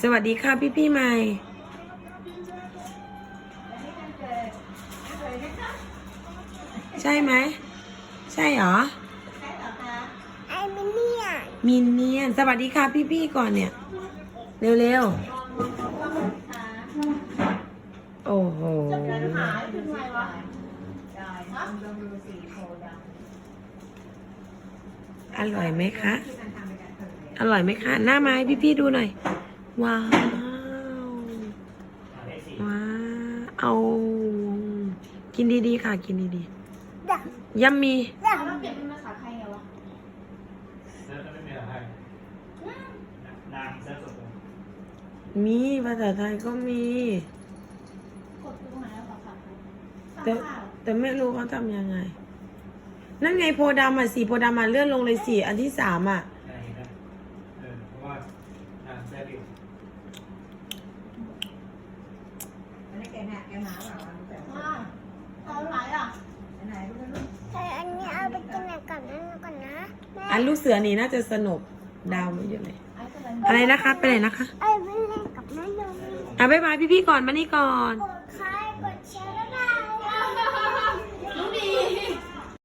สวัสดีค่ะพี่พี่ใหม่ใช่ไหม ใช่เหรอไอมิเนี่ยมินเนียน สวัสดีค่ะพี่พี่ก่อนเนี่ย เร็วๆ โอ้โหอร่อยไหมคะ อร่อยไหมคะ หน้าไม้พี่พี่ดูหน่อย ว้าว ว้าว เอา กินดีๆค่ะ กินดีดักๆยัมมีดักแล้วเปลี่ยนเป็นภาษาไทยเหรอวะแล้วไม่มีอะไรนางเส้นสดมีภาษาไทยก็มี กดตรงไหนแล้วขอค่ะแต่แต่ไม่รู้เขาทำยังไง นั่นไงโพธิ์ดำอะสีโพธิ์ดำอะเลื่อนลงเลยสี่อันที่สามอะอะไรนะเออเพราะว่านางเส้นอยู่อันนี้แกหน้าแกหมาเปล่าอันนี้แต่อ่าเอาไหนอะอันไหนก็ไม่รู้แต่อันนี้เอาไปกินไหนก่อนนั่นก่อนนะแม่อันลูกเสือนี่น่าจะสนุกดาวไม่อยู่ไหนไอ้ตัวไหนอะไรนะคะ ไปไหนนะคะไอ้ไปเล่นกับแม่นมอะบ๊ายบายพี่ๆก่อนมานี่ก่อนก่อน